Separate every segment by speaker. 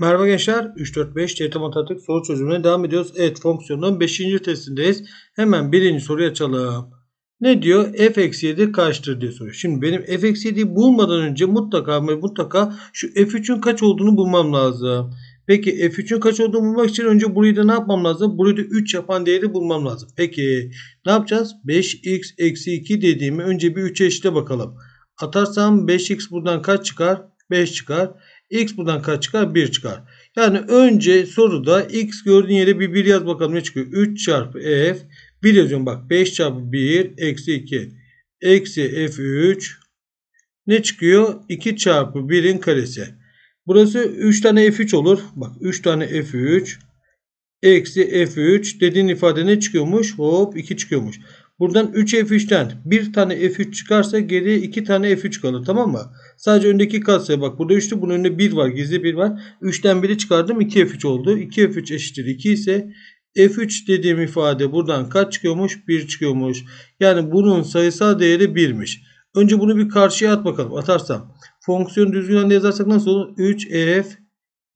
Speaker 1: Merhaba gençler. 3, 4, 5 TRT Matematik soru çözümüne devam ediyoruz. Evet fonksiyonun 5. testindeyiz. Hemen birinci soruyu açalım. Ne diyor? f eksi 7 kaçtır diye soruyor. Şimdi benim f eksi 7'yi bulmadan önce mutlaka mutlaka şu f3'ün kaç olduğunu bulmam lazım. Peki f3'ün kaç olduğunu bulmak için önce burayı da ne yapmam lazım? Burayı da 3 yapan değeri bulmam lazım. Peki ne yapacağız? 5x eksi 2 dediğimi önce bir 3 eşite bakalım. Atarsam 5x buradan kaç çıkar? 5 çıkar. X buradan kaç çıkar? 1 çıkar. Yani önce soruda x gördüğün yere bir 1 yaz bakalım ne çıkıyor? 3 çarpı f 1 yazıyorum bak 5 çarpı 1 eksi 2 eksi f3 ne çıkıyor? 2 çarpı 1'in karesi. Burası 3 tane f3 olur. Bak 3 tane f3 eksi f3 dediğin ifade ne çıkıyormuş? Hop 2 çıkıyormuş. Buradan 3 F3'ten bir tane F3 çıkarsa geriye 2 tane F3 kalır tamam mı? Sadece öndeki katsayı bak burada 3'tü bunun önünde 1 var gizli 1 var. 3'ten 1'i çıkardım 2 F3 oldu. 2 F3 eşittir 2 ise F3 dediğim ifade buradan kaç çıkıyormuş? 1 çıkıyormuş. Yani bunun sayısal değeri 1'miş. Önce bunu bir karşıya at bakalım. Atarsam fonksiyon düzgün halde yazarsak nasıl olur? 3F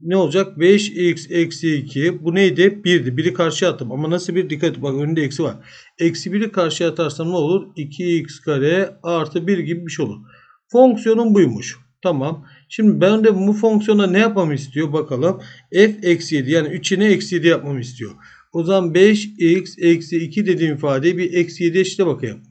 Speaker 1: ne olacak? 5x eksi 2. Bu neydi? 1'di. 1'i karşıya attım. Ama nasıl bir? Dikkat et. Bak önünde eksi var. Eksi 1'i karşıya atarsam ne olur? 2x kare artı 1 gibi bir şey olur. Fonksiyonun buymuş. Tamam. Şimdi ben de bu fonksiyona ne yapmamı istiyor? Bakalım. f eksi 7 yani 3'ine eksi 7 yapmamı istiyor. O zaman 5x eksi 2 dediğim ifadeyi bir eksi 7 eşite bakayım.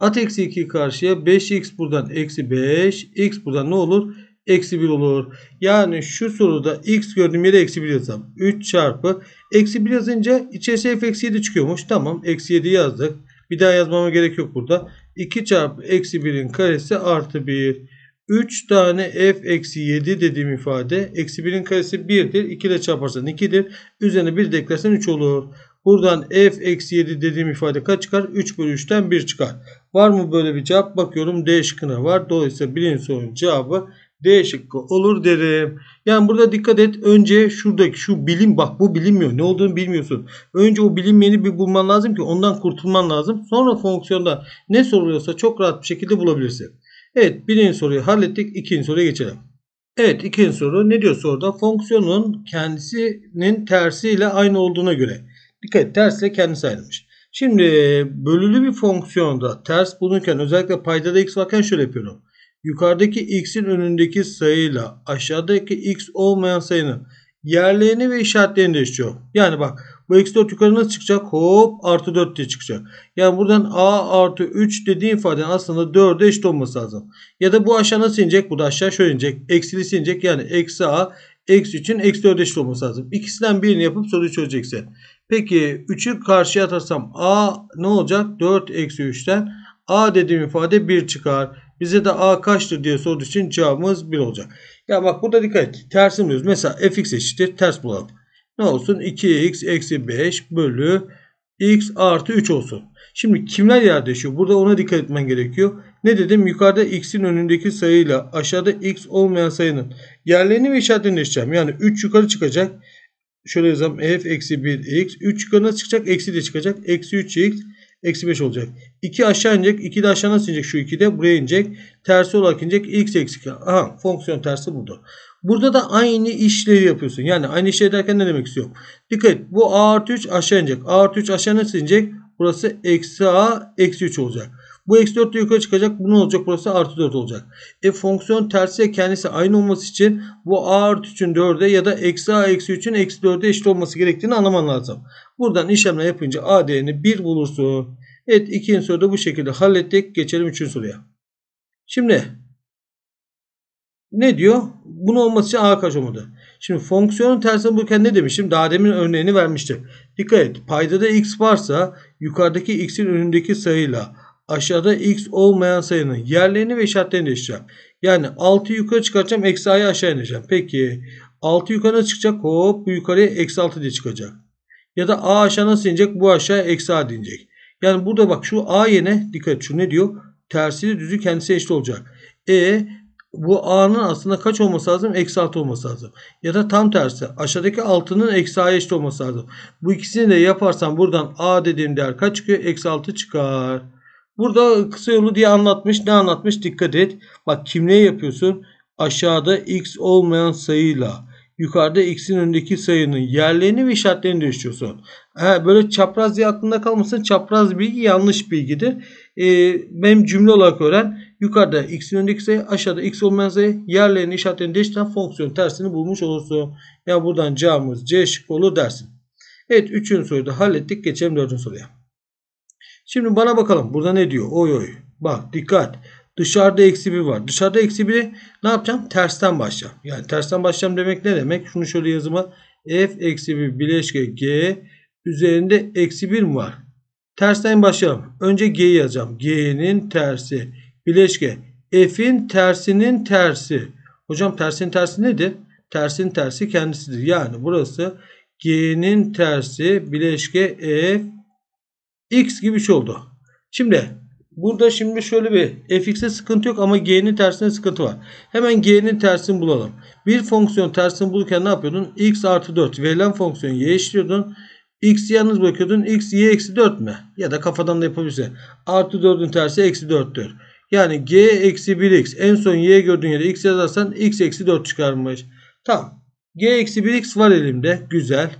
Speaker 1: At eksi 2 karşıya 5x buradan eksi 5. x buradan ne olur? Eksi 1 olur. Yani şu soruda x gördüğüm yere eksi 1 yazalım. 3 çarpı eksi 1 yazınca içerisi f eksi 7 çıkıyormuş. Tamam eksi 7 yazdık. Bir daha yazmama gerek yok burada. 2 çarpı eksi 1'in karesi artı 1. 3 tane f eksi 7 dediğim ifade eksi 1'in karesi 1'dir. 2 ile çarparsan 2'dir. Üzerine 1 de eklersen 3 olur. Buradan f eksi 7 dediğim ifade kaç çıkar? 3 bölü 3'ten 1 çıkar. Var mı böyle bir cevap? Bakıyorum D şıkkına var. Dolayısıyla birinci sorunun cevabı D şıkkı olur derim. Yani burada dikkat et. Önce şuradaki şu bilim bak bu bilinmiyor. Ne olduğunu bilmiyorsun. Önce o bilinmeyeni bir bulman lazım ki ondan kurtulman lazım. Sonra fonksiyonda ne soruluyorsa çok rahat bir şekilde bulabilirsin. Evet birinci soruyu hallettik. İkinci soruya geçelim. Evet ikinci soru ne diyor soruda? Fonksiyonun kendisinin tersiyle aynı olduğuna göre. Dikkat et tersle kendisi aynıymış. Şimdi bölülü bir fonksiyonda ters bulunurken özellikle paydada x varken şöyle yapıyorum. Yukarıdaki x'in önündeki sayıyla aşağıdaki x olmayan sayının yerlerini ve işaretlerini değiştiriyor. Yani bak bu eksi 4 yukarı nasıl çıkacak? Hop artı 4 diye çıkacak. Yani buradan a artı 3 dediği ifadenin aslında 4'e eşit olması lazım. Ya da bu aşağı nasıl inecek? Bu da aşağı şöyle inecek. Eksili inecek. Yani eksi a eksi 3'ün eksi 4'e eşit olması lazım. İkisinden birini yapıp soruyu çözeceksin. Peki 3'ü karşıya atarsam a ne olacak? 4 eksi 3'ten a dediğim ifade 1 çıkar. Bize de a kaçtır diye sorduğu için cevabımız 1 olacak. Ya bak burada dikkat et. Tersini buluyoruz. Mesela fx eşittir. Ters bulalım. Ne olsun? 2x eksi 5 bölü x artı 3 olsun. Şimdi kimler yer değişiyor? Burada ona dikkat etmen gerekiyor. Ne dedim? Yukarıda x'in önündeki sayıyla aşağıda x olmayan sayının yerlerini ve işaretlerini değiştireceğim. Yani 3 yukarı çıkacak. Şöyle yazalım. f eksi 1x. 3 yukarı nasıl çıkacak? Eksi de çıkacak. Eksi 3x Eksi 5 olacak. 2 aşağı inecek. 2 de aşağı nasıl inecek? Şu 2 de buraya inecek. Tersi olarak inecek. X eksi 2. Aha fonksiyon tersi burada. Burada da aynı işleri yapıyorsun. Yani aynı işleri derken ne demek istiyorum? Dikkat et. Bu A artı 3 aşağı inecek. A artı 3 aşağı nasıl inecek? Burası eksi A eksi 3 olacak. Bu eksi 4 de yukarı çıkacak. Bu ne olacak? Burası artı 4 olacak. E fonksiyon tersi kendisi aynı olması için bu a artı 3'ün 4'e ya da eksi a eksi 3'ün eksi 4'e eşit olması gerektiğini anlaman lazım. Buradan işlemler yapınca a değerini 1 bulursun. Evet ikinci soruda bu şekilde hallettik. Geçelim üçüncü soruya. Şimdi ne diyor? Bunu olması için a kaç olmadı? Şimdi fonksiyonun tersine bulurken ne demiştim? Daha demin örneğini vermiştim. Dikkat et. Paydada x varsa yukarıdaki x'in önündeki sayıyla aşağıda x olmayan sayının yerlerini ve işaretlerini değiştireceğim. Yani 6 yukarı çıkartacağım. Eksi a'yı aşağı ineceğim. Peki 6 yukarı çıkacak? Hop bu yukarıya eksi 6 diye çıkacak. Ya da a aşağı nasıl inecek? Bu aşağı eksi a inecek. Yani burada bak şu a yerine dikkat et. Şu ne diyor? Tersiyle düzü kendisi eşit olacak. E bu a'nın aslında kaç olması lazım? Eksi 6 olması lazım. Ya da tam tersi. Aşağıdaki 6'nın eksi a'ya eşit olması lazım. Bu ikisini de yaparsam buradan a dediğim değer kaç çıkıyor? Eksi 6 çıkar. Burada kısa yolu diye anlatmış. Ne anlatmış? Dikkat et. Bak kimliğe yapıyorsun? Aşağıda x olmayan sayıyla yukarıda x'in önündeki sayının yerlerini ve işaretlerini değiştiriyorsun. Ha, böyle çapraz diye aklında kalmasın. Çapraz bilgi yanlış bilgidir. Ee, benim cümle olarak öğren. Yukarıda x'in önündeki sayı aşağıda x olmayan sayı yerlerini işaretlerini değiştiren fonksiyon tersini bulmuş olursun. Ya buradan cevabımız C şıkkı olur dersin. Evet 3. soruyu da hallettik. Geçelim 4. soruya. Şimdi bana bakalım. Burada ne diyor? Oy oy. Bak dikkat. Dışarıda eksi 1 var. Dışarıda eksi 1'i ne yapacağım? Tersten başlayacağım. Yani tersten başlayacağım demek ne demek? Şunu şöyle yazıma. F eksi 1 bileşke G üzerinde eksi 1 mi var? Tersten başlayalım. Önce G'yi yazacağım. G'nin tersi. Bileşke. F'in tersinin tersi. Hocam tersin tersi nedir? Tersin tersi kendisidir. Yani burası G'nin tersi bileşke F X gibi bir şey oldu. Şimdi burada şimdi şöyle bir fx'e sıkıntı yok ama g'nin tersine sıkıntı var. Hemen g'nin tersini bulalım. Bir fonksiyon tersini bulurken ne yapıyordun? x artı 4 verilen fonksiyon y eşliyordun. x'i yalnız bırakıyordun. x y eksi 4 mü? Ya da kafadan da yapabilirsin. Artı 4'ün tersi eksi 4'tür. Yani g eksi 1x en son y gördüğün yere x yazarsan x eksi 4 çıkarmış. Tamam. g eksi 1x var elimde. Güzel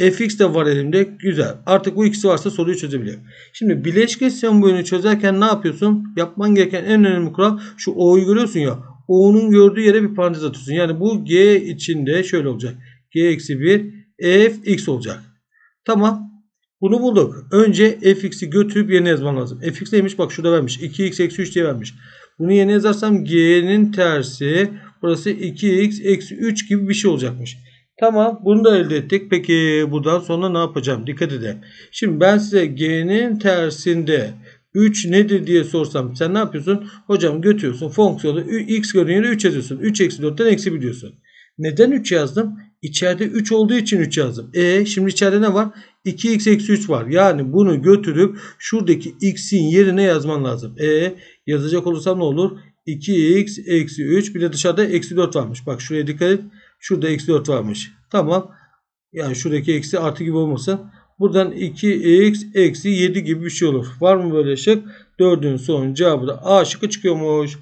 Speaker 1: fx de var elimde. Güzel. Artık bu ikisi varsa soruyu çözebiliyorum. Şimdi bileşke sembolünü çözerken ne yapıyorsun? Yapman gereken en önemli kural şu o'yu görüyorsun ya. O'nun gördüğü yere bir parantez atıyorsun. Yani bu g içinde şöyle olacak. g eksi 1 fx olacak. Tamam. Bunu bulduk. Önce fx'i götürüp yerine yazman lazım. fx neymiş? Bak şurada vermiş. 2x eksi 3 diye vermiş. Bunu yerine yazarsam g'nin tersi burası 2x eksi 3 gibi bir şey olacakmış. Tamam bunu da elde ettik. Peki buradan sonra ne yapacağım? Dikkat edin. Şimdi ben size g'nin tersinde 3 nedir diye sorsam sen ne yapıyorsun? Hocam götürüyorsun fonksiyonu x gördüğün 3 yazıyorsun. 3 eksi 4'ten eksi biliyorsun. Neden 3 yazdım? İçeride 3 olduğu için 3 yazdım. E şimdi içeride ne var? 2x eksi 3 var. Yani bunu götürüp şuradaki x'in yerine yazman lazım. E yazacak olursam ne olur? 2x eksi 3 bir de dışarıda eksi 4 varmış. Bak şuraya dikkat et. Şurada eksi 4 varmış. Tamam. Yani şuradaki eksi artı gibi olmasın. Buradan 2x eksi 7 gibi bir şey olur. Var mı böyle şık? 4'ün son cevabı da A şıkkı çıkıyormuş.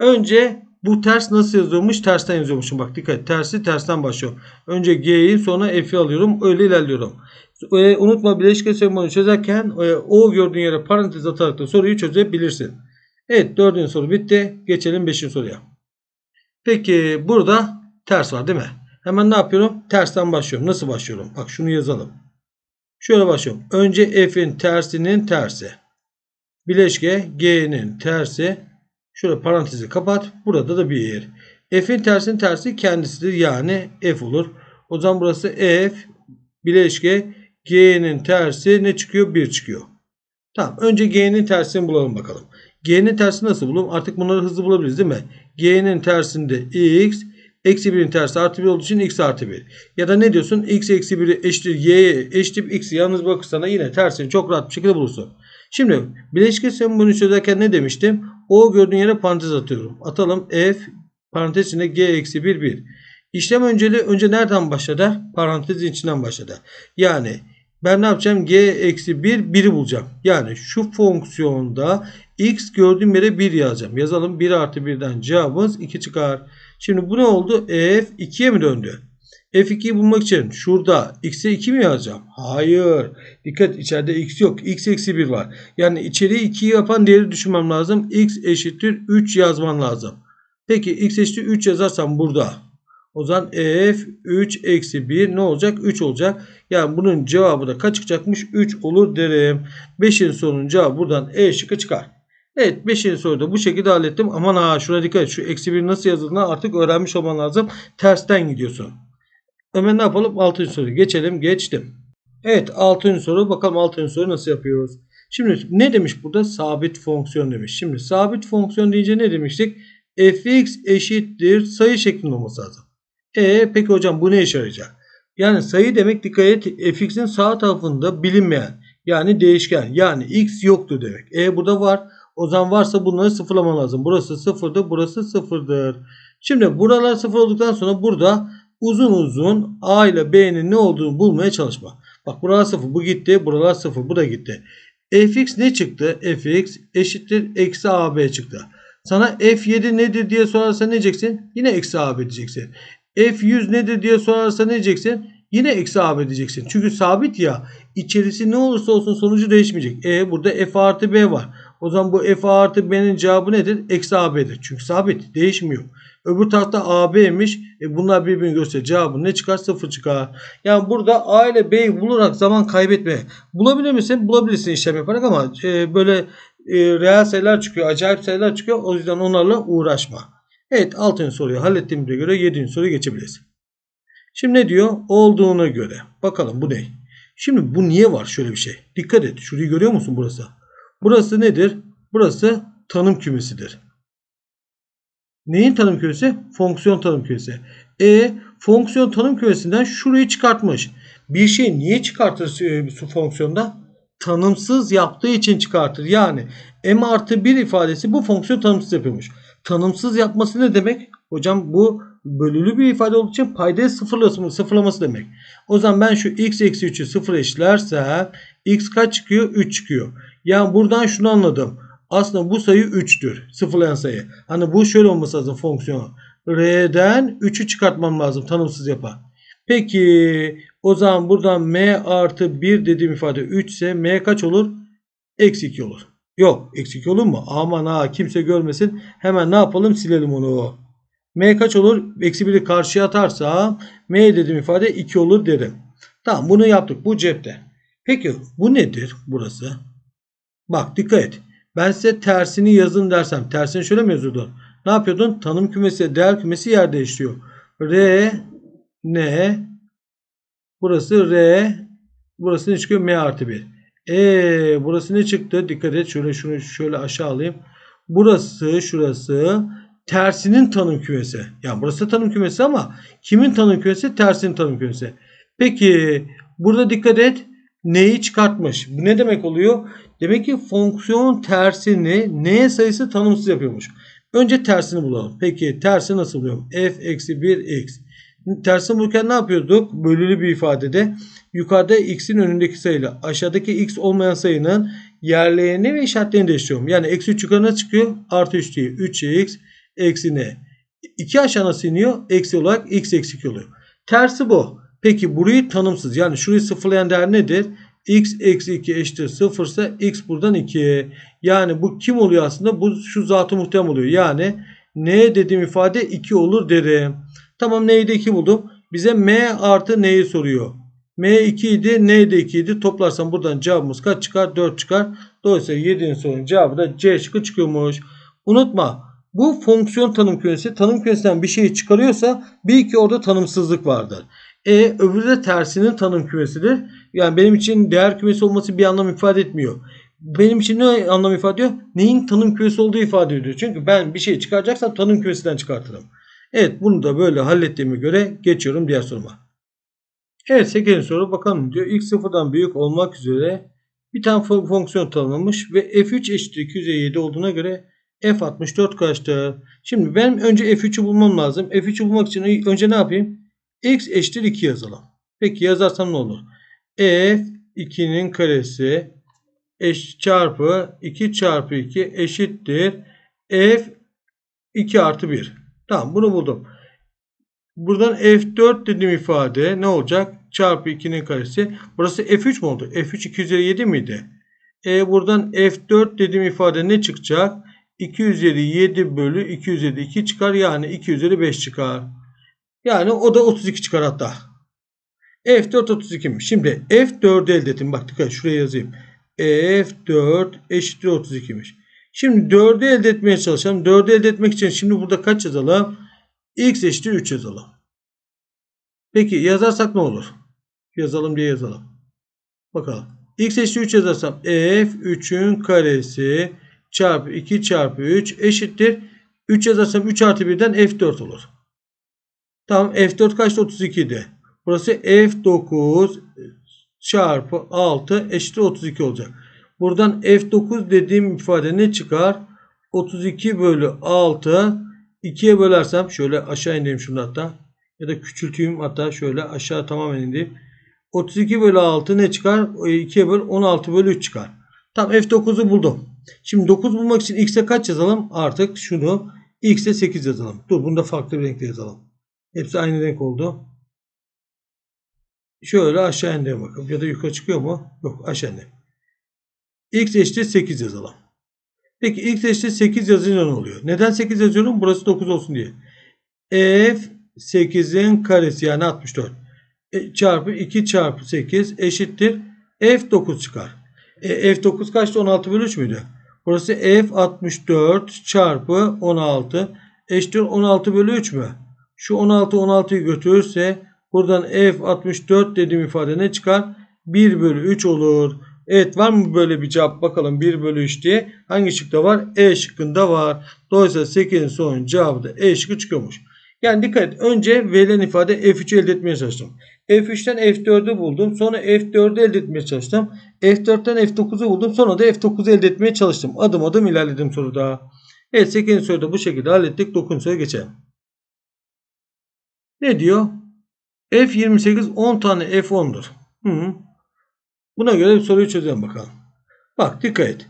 Speaker 1: Önce bu ters nasıl yazıyormuş? Tersten yazıyormuşum. Bak dikkat tersi tersten başlıyorum. Önce G'yi sonra F'i alıyorum. Öyle ilerliyorum. E, unutma bileşke sembolünü çözerken e, O gördüğün yere parantez atarak da soruyu çözebilirsin. Evet dördüncü soru bitti. Geçelim beşinci soruya. Peki burada ters var değil mi? Hemen ne yapıyorum? Tersten başlıyorum. Nasıl başlıyorum? Bak şunu yazalım. Şöyle başlıyorum. Önce f'in tersinin tersi. Bileşke g'nin tersi. Şöyle parantezi kapat. Burada da bir yer. F'in tersinin tersi kendisidir. Yani f olur. O zaman burası f bileşke g'nin tersi ne çıkıyor? 1 çıkıyor. Tamam. Önce g'nin tersini bulalım bakalım. G'nin tersi nasıl bulalım? Artık bunları hızlı bulabiliriz değil mi? G'nin tersinde x Eksi 1'in tersi artı 1 olduğu için x artı 1. Ya da ne diyorsun? x eksi 1'i eşittir y'ye eşittir x'i yalnız bırakırsana yine tersini çok rahat bir şekilde bulursun. Şimdi bileşke sembolünü çözerken ne demiştim? O gördüğün yere parantez atıyorum. Atalım f parantez içinde g eksi 1 1. İşlem önceliği önce nereden başladı? Parantezin içinden başladı. Yani ben ne yapacağım? G eksi 1 1'i bulacağım. Yani şu fonksiyonda x gördüğüm yere 1 yazacağım. Yazalım 1 artı 1'den cevabımız 2 çıkar. Şimdi bu ne oldu? F 2'ye mi döndü? F2'yi bulmak için şurada x'e 2 mi yazacağım? Hayır. Dikkat içeride x yok. x eksi 1 var. Yani içeriği 2 yapan değeri düşünmem lazım. x eşittir 3 yazman lazım. Peki x eşittir 3 yazarsam burada. O zaman f 3 eksi 1 ne olacak? 3 olacak. Yani bunun cevabı da kaç çıkacakmış? 3 olur derim. 5'in sorunun cevabı buradan E şıkkı çıkar. Evet 5. soruda bu şekilde hallettim. Aman ha şuna dikkat et. Şu eksi 1 nasıl yazıldığını artık öğrenmiş olman lazım. Tersten gidiyorsun. Hemen ne yapalım? 6. soru geçelim. Geçtim. Evet 6. soru. Bakalım 6. soru nasıl yapıyoruz? Şimdi ne demiş burada? Sabit fonksiyon demiş. Şimdi sabit fonksiyon deyince ne demiştik? fx eşittir sayı şeklinde olması lazım. E peki hocam bu ne işe yarayacak? Yani sayı demek dikkat et fx'in sağ tarafında bilinmeyen yani değişken yani x yoktur demek. E burada var. O zaman varsa bunları sıfırlaman lazım. Burası sıfırdır. Burası sıfırdır. Şimdi buralar sıfır olduktan sonra burada uzun uzun A ile B'nin ne olduğunu bulmaya çalışma. Bak buralar sıfır. Bu gitti. Buralar sıfır. Bu da gitti. fx ne çıktı? fx eşittir eksi ab çıktı. Sana f7 nedir diye sorarsa ne diyeceksin? Yine eksi ab diyeceksin. F100 nedir diye sorarsa ne diyeceksin? Yine eksi AB diyeceksin. Çünkü sabit ya. İçerisi ne olursa olsun sonucu değişmeyecek. E burada F artı B var. O zaman bu F artı B'nin cevabı nedir? Eksi AB'dir. Çünkü sabit. Değişmiyor. Öbür tarafta AB'ymiş. E bunlar birbirini gösterir. Cevabı ne çıkar? Sıfır çıkar. Yani burada A ile B'yi bularak zaman kaybetme. Bulabilir misin? Bulabilirsin işlem yaparak ama e, böyle e, reel sayılar çıkıyor. Acayip sayılar çıkıyor. O yüzden onlarla uğraşma. Evet 6. soruyu hallettiğimize göre 7. soruyu geçebiliriz. Şimdi ne diyor? Olduğuna göre. Bakalım bu ne? Şimdi bu niye var şöyle bir şey? Dikkat et. Şurayı görüyor musun burası? Burası nedir? Burası tanım kümesidir. Neyin tanım kümesi? Fonksiyon tanım kümesi. E fonksiyon tanım kümesinden şurayı çıkartmış. Bir şey niye çıkartır e, su fonksiyonda? Tanımsız yaptığı için çıkartır. Yani m artı 1 ifadesi bu fonksiyon tanımsız yapıyormuş. Tanımsız yapması ne demek? Hocam bu bölülü bir ifade olduğu için paydayı sıfırlaması, sıfırlaması demek. O zaman ben şu x eksi 3'ü sıfır eşitlersem x kaç çıkıyor? 3 çıkıyor. Yani buradan şunu anladım. Aslında bu sayı 3'tür. Sıfırlayan sayı. Hani bu şöyle olması lazım fonksiyon. R'den 3'ü çıkartmam lazım tanımsız yapar. Peki o zaman buradan m artı 1 dediğim ifade 3 ise m kaç olur? Eksi 2 olur. Yok eksi 2 olur mu? Aman ha kimse görmesin. Hemen ne yapalım silelim onu. M kaç olur? Eksi 1'i karşıya atarsam M dediğim ifade 2 olur derim. Tamam bunu yaptık. Bu cepte. Peki bu nedir burası? Bak dikkat et. Ben size tersini yazın dersem tersini şöyle mi yazıyordun? Ne yapıyordun? Tanım kümesi, değer kümesi yer değiştiriyor. R, N, burası R, burası ne çıkıyor? M artı 1. E, burası ne çıktı? Dikkat et. Şöyle şunu şöyle aşağı alayım. Burası, şurası tersinin tanım kümesi. Yani burası tanım kümesi ama kimin tanım kümesi? Tersinin tanım kümesi. Peki burada dikkat et. Neyi çıkartmış? Bu ne demek oluyor? Demek ki fonksiyon tersini n sayısı tanımsız yapıyormuş. Önce tersini bulalım. Peki tersi nasıl buluyorum? f eksi 1x. Tersini bulurken ne yapıyorduk? Bölülü bir ifadede yukarıda x'in önündeki sayıyla aşağıdaki x olmayan sayının yerlerini ve işaretlerini değiştiriyorum. Yani eksi 3 yukarına çıkıyor. Artı 3 değil. 3x eksi n. 2 aşağı nasıl iniyor? Eksi olarak x eksi 2 oluyor. Tersi bu. Peki burayı tanımsız. Yani şurayı sıfırlayan değer nedir? X eksi 2 eşittir 0 ise x buradan 2. Yani bu kim oluyor aslında? Bu şu zatı muhtem oluyor. Yani n dediğim ifade 2 olur derim. Tamam n'yi de 2 buldum. Bize m artı n'yi soruyor. m 2 idi n de 2 idi. Toplarsam buradan cevabımız kaç çıkar? 4 çıkar. Dolayısıyla 7'nin sorunun cevabı da C şıkkı çıkıyormuş. Unutma bu fonksiyon tanım kümesi tanım kümesinden bir şeyi çıkarıyorsa bir ki orada tanımsızlık vardır. E öbürü de tersinin tanım kümesidir. Yani benim için değer kümesi olması bir anlam ifade etmiyor. Benim için ne anlam ifade ediyor? Neyin tanım kümesi olduğu ifade ediyor. Çünkü ben bir şey çıkaracaksam tanım kümesinden çıkartırım. Evet bunu da böyle hallettiğime göre geçiyorum diğer soruma. Evet 8. soru bakalım diyor. X sıfırdan büyük olmak üzere bir tane fonksiyon tanımlamış ve f3 eşittir 207 olduğuna göre F64 kaçtır? Şimdi benim önce F3'ü bulmam lazım. F3'ü bulmak için önce ne yapayım? X eşittir 2 yazalım. Peki yazarsam ne olur? F2'nin karesi eş çarpı 2 çarpı 2 eşittir. F 2 artı 1. Tamam bunu buldum. Buradan F4 dediğim ifade ne olacak? Çarpı 2'nin karesi. Burası F3 mu oldu? F3 2 üzeri 7 miydi? E buradan F4 dediğim ifade ne çıkacak? 2 üzeri 7 bölü 2 üzeri 2 çıkar. Yani 2 üzeri 5 çıkar. Yani o da 32 çıkar hatta. F4 32'miş. Şimdi F4'ü elde ettim. Bak dikkat şuraya yazayım. F4 eşittir 32'miş. Şimdi 4'ü elde etmeye çalışalım. 4'ü elde etmek için şimdi burada kaç yazalım? X eşittir 3 yazalım. Peki yazarsak ne olur? Yazalım diye yazalım. Bakalım. X eşittir 3 yazarsam F3'ün karesi çarpı 2 çarpı 3 eşittir. 3 yazarsam 3 artı 1'den F4 olur. Tamam F4 kaçtı? 32 idi. Burası F9 çarpı 6 eşittir 32 olacak. Buradan F9 dediğim ifade ne çıkar? 32 bölü 6 2'ye bölersem şöyle aşağı indireyim şunu hatta. Ya da küçülteyim hatta şöyle aşağı tamamen indireyim. 32 bölü 6 ne çıkar? 2'ye böl 16 bölü 3 çıkar. Tamam F9'u buldum. Şimdi 9 bulmak için x'e kaç yazalım? Artık şunu x'e 8 yazalım. Dur bunu da farklı bir renkle yazalım. Hepsi aynı renk oldu. Şöyle aşağı indireyim bakalım. Ya da yukarı çıkıyor mu? Yok aşağı indireyim. X eşittir 8 yazalım. Peki x eşittir 8 yazınca ne oluyor? Neden 8 yazıyorum? Burası 9 olsun diye. F 8'in karesi yani 64 e, çarpı 2 çarpı 8 eşittir. F 9 çıkar. E, F 9 kaçtı? 16 bölü 3 müydü? Burası F 64 çarpı 16 eşittir 16 bölü 3 mü? Şu 16 16'yı götürürse buradan F 64 dediğim ifade ne çıkar? 1 bölü 3 olur. Evet var mı böyle bir cevap bakalım 1 bölü 3 diye. Hangi şıkta var? E şıkkında var. Dolayısıyla 8'in son cevabı da E şıkkı çıkıyormuş. Yani dikkat et. Önce verilen ifade F3'ü elde etmeye çalıştım. F3'ten F4'ü buldum. Sonra F4'ü elde etmeye çalıştım. F4'ten F9'u buldum. Sonra da F9'u elde etmeye çalıştım. Adım adım ilerledim soruda. Evet 8. soruda bu şekilde hallettik. 9. soruya geçelim. Ne diyor? F28 10 tane F10'dur. Hı. Buna göre bir soruyu çözelim bakalım. Bak dikkat et.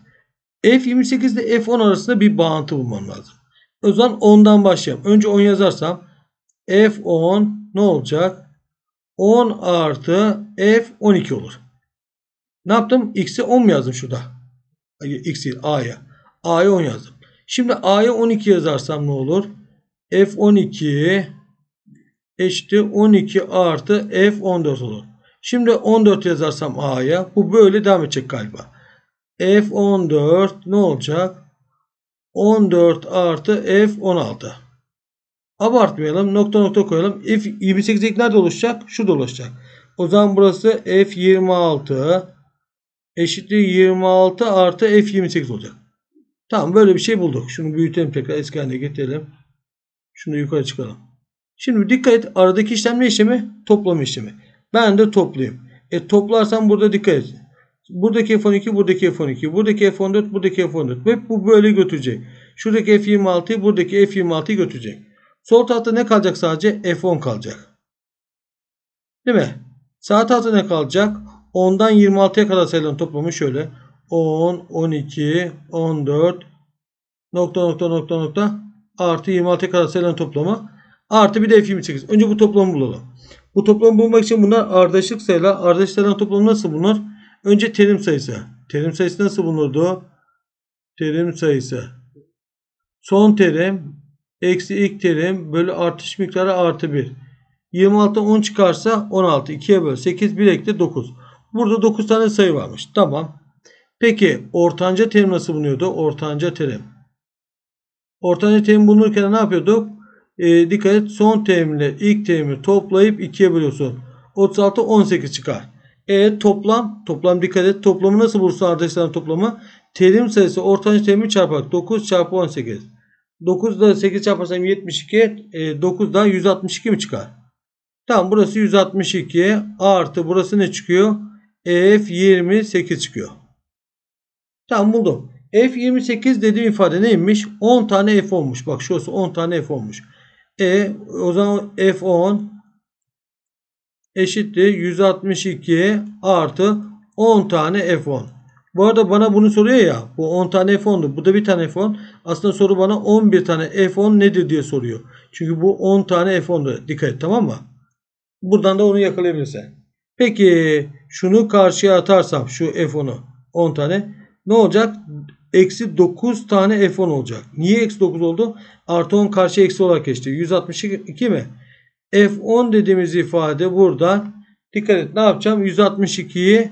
Speaker 1: F28 ile F10 arasında bir bağıntı bulmam lazım. O zaman 10'dan başlayalım. Önce 10 yazarsam F10 ne olacak? 10 artı F12 olur. Ne yaptım? X'i 10 mu yazdım şurada? X değil A'ya. A'ya 10 yazdım. Şimdi A'ya 12 yazarsam ne olur? F12 eşittir 12 artı F14 olur. Şimdi 14 yazarsam A'ya bu böyle devam edecek galiba. F14 ne olacak? 14 artı F16. Abartmayalım. Nokta nokta koyalım. F28 ilk nerede oluşacak? Şurada oluşacak. O zaman burası F26 eşittir 26 artı F28 olacak. Tamam böyle bir şey bulduk. Şunu büyütelim tekrar eski haline getirelim. Şunu yukarı çıkalım. Şimdi dikkat et. Aradaki işlem ne işlemi? Toplama işlemi. Ben de toplayayım. E toplarsam burada dikkat et. Buradaki F12, buradaki F12, buradaki F14, buradaki F14. Ve bu böyle götürecek. Şuradaki F26'yı, buradaki F26'yı götürecek. Sol tarafta ne kalacak sadece? F10 kalacak. Değil mi? Sağ tarafta ne kalacak? 10'dan 26'ya kadar sayıların toplamı şöyle. 10, 12, 14, nokta nokta nokta nokta artı 26'ya kadar sayıların toplamı. Artı bir de F28. Önce bu toplamı bulalım. Bu toplamı bulmak için bunlar ardışık sayılar. Ardışık sayıların toplamı nasıl bulunur? Önce terim sayısı. Terim sayısı nasıl bulunurdu? Terim sayısı. Son terim eksi ilk terim bölü artış miktarı artı 1. 26'dan 10 çıkarsa 16. 2'ye böl. 8 1 ekle 9. Burada 9 tane sayı varmış. Tamam. Peki ortanca terim nasıl bulunuyordu? Ortanca terim. Ortanca terim bulunurken ne yapıyorduk? E, dikkat et son terimle ilk terimi toplayıp 2'ye bölüyorsun. 36 18 çıkar. E toplam toplam dikkat et toplamı nasıl bulursun arkadaşların toplamı? Terim sayısı ortanca terimi çarparak 9 çarpı 18. 9 da 8 çarparsam 72. E, 9 da 162 mi çıkar? Tamam burası 162 artı burası ne çıkıyor? F28 çıkıyor. Tamam buldum. F28 dediğim ifade neymiş? 10 tane F olmuş. Bak şurası 10 tane F olmuş. E o zaman F10 eşittir 162 artı 10 tane F10. Bu arada bana bunu soruyor ya. Bu 10 tane F10'du. Bu da bir tane F10. Aslında soru bana 11 tane F10 nedir diye soruyor. Çünkü bu 10 tane F10'du. Dikkat et tamam mı? Buradan da onu yakalayabilirsin. Peki şunu karşıya atarsam şu F10'u 10 tane ne olacak? Eksi 9 tane F10 olacak. Niye eksi 9 oldu? Artı 10 karşı eksi olarak geçti. 162 mi? F10 dediğimiz ifade burada. Dikkat et ne yapacağım? 162'yi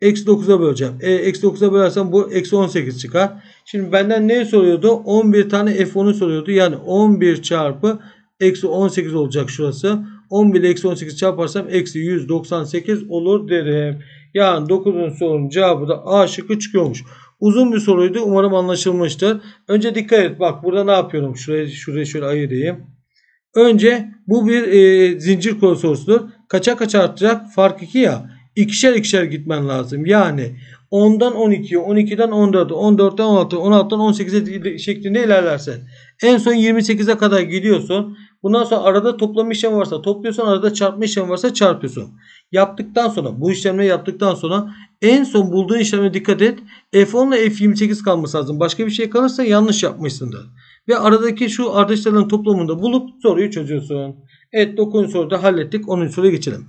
Speaker 1: eksi 9'a böleceğim. E, eksi 9'a bölersem bu eksi 18 çıkar. Şimdi benden ne soruyordu? 11 tane F10'u soruyordu. Yani 11 çarpı eksi 18 olacak şurası. 11 ile eksi 18 çarparsam eksi 198 olur derim. Yani 9'un sorunun cevabı da A şıkkı çıkıyormuş. Uzun bir soruydu. Umarım anlaşılmıştır. Önce dikkat et. Bak burada ne yapıyorum? Şuraya, şuraya şöyle ayırayım. Önce bu bir e, zincir sorusudur. Kaça kaç artacak? Fark 2 ya. İkişer ikişer gitmen lazım. Yani 10'dan 12'ye, 12'den 14'e, 14'ten 16'ya, 16'dan 18'e şeklinde ilerlersen. En son 28'e kadar gidiyorsun. Bundan sonra arada toplama işlemi varsa topluyorsun. Arada çarpma işlemi varsa çarpıyorsun. Yaptıktan sonra bu işlemleri yaptıktan sonra en son bulduğun işleme dikkat et. F10 ile F28 kalması lazım. Başka bir şey kalırsa yanlış yapmışsındır. Ve aradaki şu ardışların toplamını da bulup soruyu çözüyorsun. Evet 9. soruda hallettik. 10. soruya geçelim.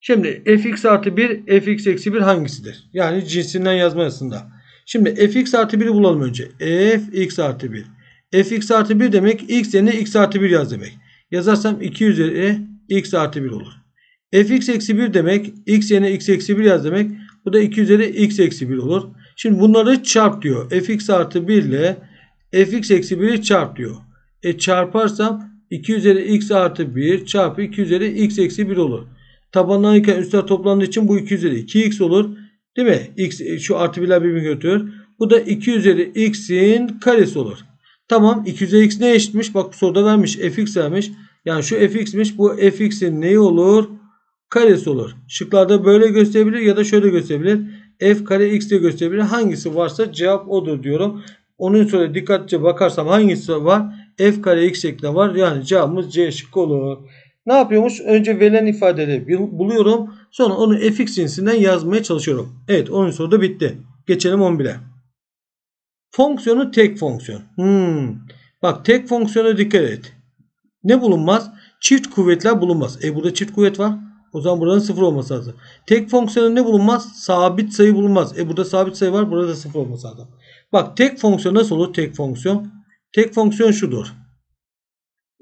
Speaker 1: Şimdi fx artı 1 fx eksi 1 hangisidir? Yani cinsinden yazma arasında. Şimdi fx artı 1'i bulalım önce. fx artı 1. fx artı 1 demek x yerine x artı 1 yaz demek. Yazarsam 2 üzeri x artı 1 olur. fx eksi 1 demek x yerine x eksi 1 yaz demek. Bu da 2 üzeri x eksi 1 olur. Şimdi bunları çarp diyor. fx artı 1 ile fx eksi 1'i çarp diyor. E çarparsam 2 üzeri x artı 1 çarpı 2 üzeri x eksi 1 olur. Tabanlar iken üstler toplandığı için bu 2 üzeri 2x olur. Değil mi? X, şu artı birler birbirini götürür. Bu da 2 üzeri x'in karesi olur. Tamam 2 üzeri x ne eşitmiş? Bak bu soruda vermiş. fx vermiş. Yani şu fx'miş. Bu fx'in neyi olur? Karesi olur. Şıklarda böyle gösterebilir ya da şöyle gösterebilir. f kare x diye gösterebilir. Hangisi varsa cevap odur diyorum. Onun sonra dikkatlice bakarsam hangisi var? f kare x şeklinde var. Yani cevabımız C şıkkı olur. Ne yapıyormuş? Önce verilen ifadeleri buluyorum. Sonra onu fx cinsinden yazmaya çalışıyorum. Evet 10. soruda bitti. Geçelim 11'e. Fonksiyonu tek fonksiyon. Hmm. Bak tek fonksiyona dikkat et. Ne bulunmaz? Çift kuvvetler bulunmaz. E burada çift kuvvet var. O zaman buranın sıfır olması lazım. Tek fonksiyonun ne bulunmaz? Sabit sayı bulunmaz. E burada sabit sayı var. Burada sıfır olması lazım. Bak tek fonksiyon nasıl olur? Tek fonksiyon. Tek fonksiyon şudur.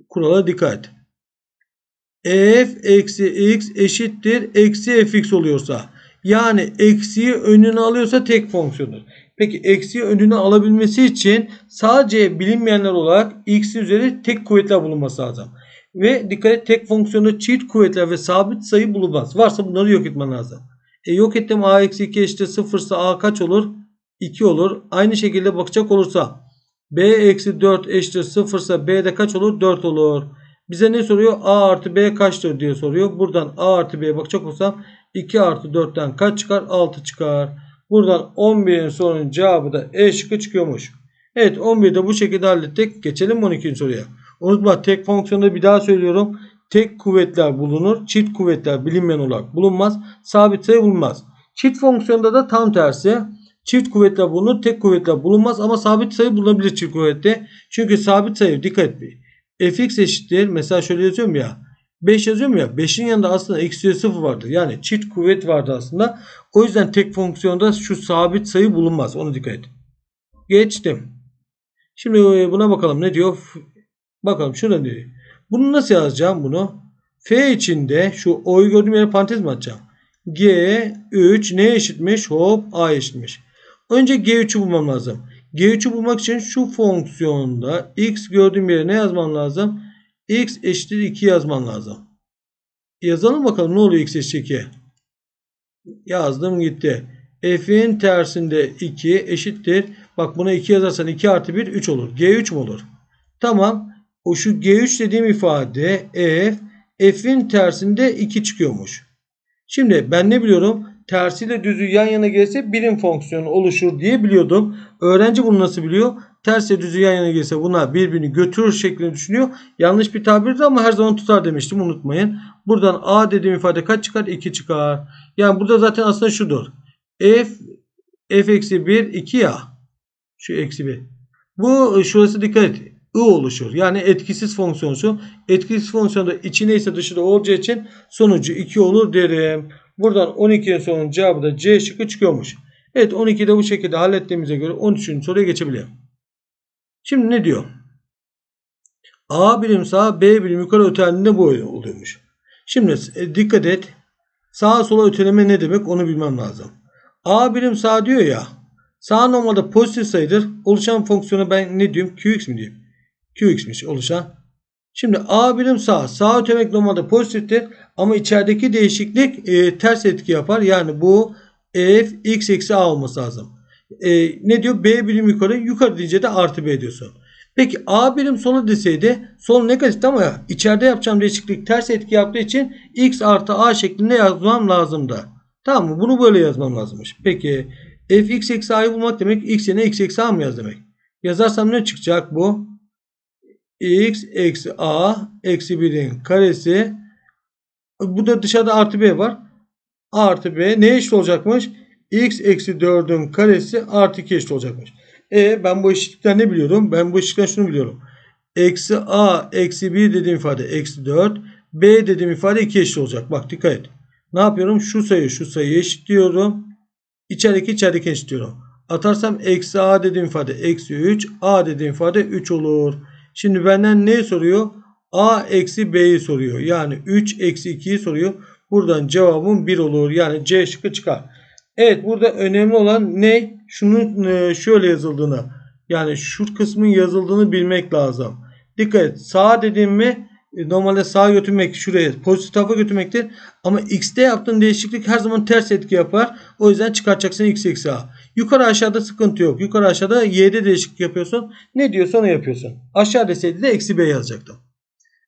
Speaker 1: Kurala dikkat et f eksi x eşittir eksi fx oluyorsa yani eksiyi önüne alıyorsa tek fonksiyondur. Peki eksiyi önüne alabilmesi için sadece bilinmeyenler olarak x üzeri tek kuvvetler bulunması lazım. Ve dikkat et tek fonksiyonda çift kuvvetler ve sabit sayı bulunmaz. Varsa bunları yok etmen lazım. E yok ettim a eksi 2 eşittir 0 ise a kaç olur? 2 olur. Aynı şekilde bakacak olursa b eksi 4 eşittir 0 ise b de kaç olur? 4 olur. Bize ne soruyor? A artı B kaçtır diye soruyor. Buradan A artı B'ye bakacak olsam 2 artı 4'ten kaç çıkar? 6 çıkar. Buradan 11'in sorunun cevabı da E şıkkı çıkıyormuş. Evet 11'de de bu şekilde hallettik. Geçelim 12. soruya. Unutma tek fonksiyonda bir daha söylüyorum. Tek kuvvetler bulunur. Çift kuvvetler bilinmeyen olarak bulunmaz. Sabit sayı bulunmaz. Çift fonksiyonda da tam tersi. Çift kuvvetler bulunur. Tek kuvvetler bulunmaz ama sabit sayı bulunabilir çift kuvvette. Çünkü sabit sayı dikkat et fx eşittir. Mesela şöyle yazıyorum ya. 5 yazıyorum ya. 5'in yanında aslında eksi 0 vardır. Yani çift kuvvet vardı aslında. O yüzden tek fonksiyonda şu sabit sayı bulunmaz. Onu dikkat et. Geçtim. Şimdi e, buna bakalım ne diyor. Bakalım şurada diyor. Bunu nasıl yazacağım bunu? F içinde şu o'yu gördüğüm yere parantez mi atacağım? G 3 ne eşitmiş? Hop A eşitmiş. Önce G3'ü bulmam lazım. G3'ü bulmak için şu fonksiyonda x gördüğüm yere ne yazman lazım? x eşittir 2 yazman lazım. Yazalım bakalım ne oluyor x eşittir 2? Yazdım gitti. F'in tersinde 2 eşittir. Bak buna 2 yazarsan 2 artı 1 3 olur. G3 mü olur? Tamam. O şu G3 dediğim ifade F F'in tersinde 2 çıkıyormuş. Şimdi ben ne biliyorum? tersiyle düzü yan yana gelirse birim fonksiyonu oluşur diye biliyordum. Öğrenci bunu nasıl biliyor? Tersiyle düzü yan yana gelirse bunlar birbirini götürür şeklinde düşünüyor. Yanlış bir tabirdi ama her zaman tutar demiştim unutmayın. Buradan a dediğim ifade kaç çıkar? 2 çıkar. Yani burada zaten aslında şudur. f f eksi 1 2 ya. Şu eksi 1. Bu şurası dikkat et. I oluşur. Yani etkisiz fonksiyon şu. Etkisiz fonksiyonda içi neyse dışı da olacağı için sonucu 2 olur derim. Buradan 12'nin sonunun cevabı da C şıkkı çıkıyormuş. Evet 12'de de bu şekilde hallettiğimize göre 13. soruya geçebilirim. Şimdi ne diyor? A birim sağ B birim yukarı öteldiğinde bu oluyormuş. Şimdi e, dikkat et. Sağa sola öteleme ne demek onu bilmem lazım. A birim sağ diyor ya. Sağ normalde pozitif sayıdır. Oluşan fonksiyona ben ne diyorum? Qx mi diyeyim? Qx'miş oluşan. Şimdi A birim sağ. Sağ ötemek normalde pozitiftir. Ama içerideki değişiklik e, ters etki yapar. Yani bu f x eksi a olması lazım. E, ne diyor? B birim yukarı. Yukarı deyince de artı b diyorsun. Peki a birim sola deseydi sol negatif ama içeride yapacağım değişiklik ters etki yaptığı için x artı a şeklinde yazmam lazımdı. Tamam mı? Bunu böyle yazmam lazımmış. Peki f x eksi a'yı bulmak demek x yerine x eksi a mı yaz demek? Yazarsam ne çıkacak bu? x eksi a eksi 1'in karesi Burada dışarıda artı b var. A artı b ne eşit olacakmış? X eksi 4'ün karesi artı 2 eşit olacakmış. E ben bu eşitlikten ne biliyorum? Ben bu eşitlikten şunu biliyorum. Eksi a eksi 1 dediğim ifade eksi 4. b dediğim ifade 2 eşit olacak. Bak dikkat et. Ne yapıyorum? Şu sayı şu sayıyı eşitliyorum. İçerideki içerideki eşitliyorum. Atarsam eksi a dediğim ifade eksi 3. a dediğim ifade 3 olur. Şimdi benden ne soruyor? a eksi b'yi soruyor. Yani 3 eksi 2'yi soruyor. Buradan cevabım 1 olur. Yani C şıkkı çıkar. Evet burada önemli olan ne? Şunun e, şöyle yazıldığını yani şu kısmın yazıldığını bilmek lazım. Dikkat et. Sağa dediğim mi e, normalde sağa götürmek şuraya pozitif tarafa götürmektir. Ama x'te yaptığın değişiklik her zaman ters etki yapar. O yüzden çıkartacaksın x eksi a. Yukarı aşağıda sıkıntı yok. Yukarı aşağıda y'de değişiklik yapıyorsun. Ne diyorsa onu yapıyorsun. Aşağı deseydi de eksi b yazacaktım.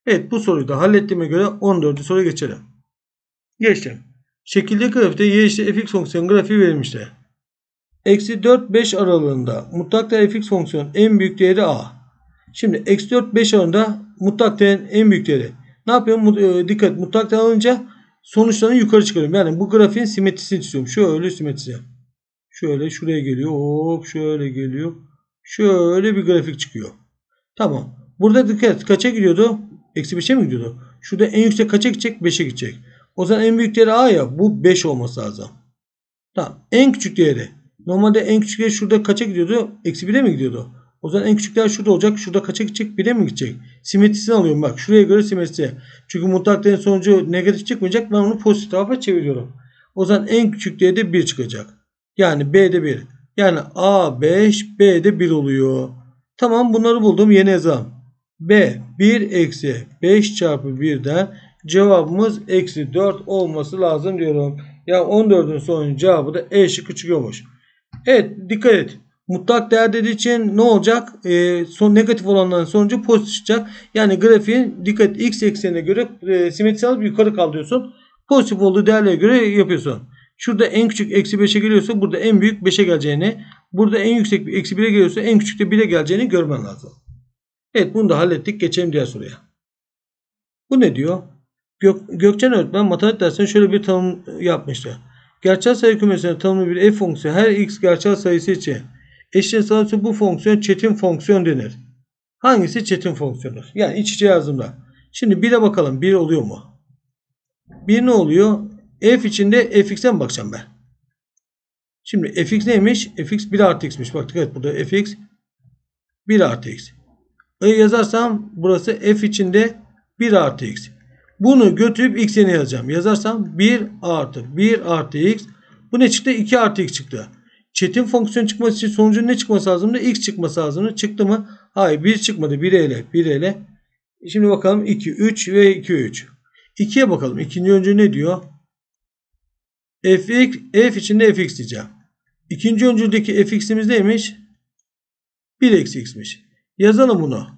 Speaker 1: Evet bu soruyu da hallettiğime göre 14. soruya geçelim. Geçtim. Şekilde grafikte y eşittir fx fonksiyon grafiği verilmiştir. Eksi 4 5 aralığında mutlak değer fx fonksiyonun en büyük değeri a. Şimdi eksi 4 5 aralığında mutlak değerin en büyük değeri. Ne yapıyorum? E, Dikkat mutlak değer alınca sonuçlarını yukarı çıkarıyorum. Yani bu grafiğin simetrisini istiyorum. Şöyle simetrisi. Şöyle şuraya geliyor. Hop şöyle geliyor. Şöyle bir grafik çıkıyor. Tamam. Burada dikkat. Kaça gidiyordu? Eksi 5'e mi gidiyordu? Şurada en yüksek kaça gidecek? 5'e gidecek. O zaman en büyük değeri A ya. Bu 5 olması lazım. Tamam. En küçük değeri. Normalde en küçük değeri şurada kaça gidiyordu? Eksi 1'e mi gidiyordu? O zaman en küçük değer şurada olacak. Şurada kaça gidecek? 1'e mi gidecek? Simetrisini alıyorum bak. Şuraya göre simetrisi. Çünkü mutlak değerin sonucu negatif çıkmayacak. Ben onu pozitif tarafa çeviriyorum. O zaman en küçük değeri de 1 çıkacak. Yani B'de 1. Yani A 5, B'de 1 oluyor. Tamam bunları buldum. Yeni yazalım. B 1 eksi 5 çarpı 1'den cevabımız eksi 4 olması lazım diyorum. Ya 14'ün sonunun cevabı da E şıkkı çıkıyormuş. Evet dikkat et. Mutlak değer dediği için ne olacak? Ee, son negatif olanların sonucu pozitif çıkacak. Yani grafiğin dikkat x eksenine göre e, simetri alıp yukarı kaldırıyorsun. Pozitif olduğu değerlere göre yapıyorsun. Şurada en küçük eksi 5'e geliyorsa burada en büyük 5'e geleceğini. Burada en yüksek eksi 1'e geliyorsa en küçük de 1'e geleceğini görmen lazım. Evet bunu da hallettik. Geçelim diğer soruya. Bu ne diyor? Gök, Gökçen öğretmen matematik dersinde şöyle bir tanım yapmıştı. Gerçel sayı kümesine tanımlı bir f fonksiyonu her x gerçel sayısı için sayısı bu fonksiyon çetin fonksiyon denir. Hangisi çetin fonksiyondur? Yani iç içe yazdığımda. Şimdi 1'e bakalım. 1 oluyor mu? 1 ne oluyor? f içinde fx'e mi bakacağım ben? Şimdi fx neymiş? fx 1 artı x'miş. Bak dikkat et burada fx 1 artı x. E yazarsam burası f içinde 1 artı x. Bunu götürüp x yerine yazacağım. Yazarsam 1 artı 1 artı x. Bu ne çıktı? 2 artı x çıktı. Çetin fonksiyon çıkması için sonucun ne çıkması lazımdı? x çıkması lazımdı. Çıktı mı? Hayır 1 çıkmadı. 1 ele 1 ele. Şimdi bakalım 2 3 ve 2 3. 2'ye bakalım. İkinci öncü ne diyor? f, f içinde fx diyeceğim. İkinci öncüldeki fx'imiz neymiş? 1 eksi x'miş. Yazalım bunu.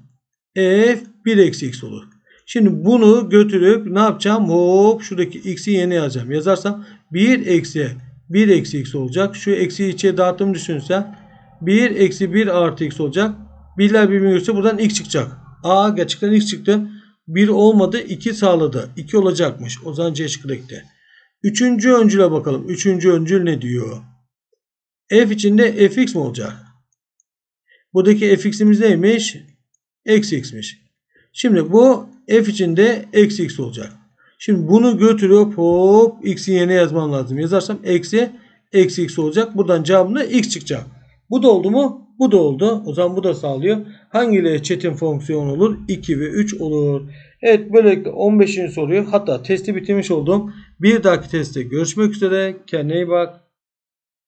Speaker 1: f 1 eksi x olur. Şimdi bunu götürüp ne yapacağım? Hop şuradaki x'i yeni yazacağım. Yazarsam 1 eksi 1 eksi x olacak. Şu eksiyi içe dağıttığımı düşünsen 1 eksi 1 artı x olacak. Birler birbirine görürse buradan x çıkacak. A gerçekten x çıktı. 1 olmadı 2 sağladı. 2 olacakmış. O zaman C şıkkı gitti. Üçüncü öncüle bakalım. Üçüncü öncül ne diyor? F içinde fx mi olacak? Buradaki fx'imiz neymiş? Eksi x'miş. Şimdi bu f içinde eksi x olacak. Şimdi bunu götürüp hop x'i yerine yazmam lazım. Yazarsam eksi eksi x olacak. Buradan cevabında x çıkacak. Bu da oldu mu? Bu da oldu. O zaman bu da sağlıyor. Hangileri çetin fonksiyon olur? 2 ve 3 olur. Evet böylelikle 15. soruyu hatta testi bitirmiş oldum. Bir dahaki testte görüşmek üzere. Kendine iyi bak.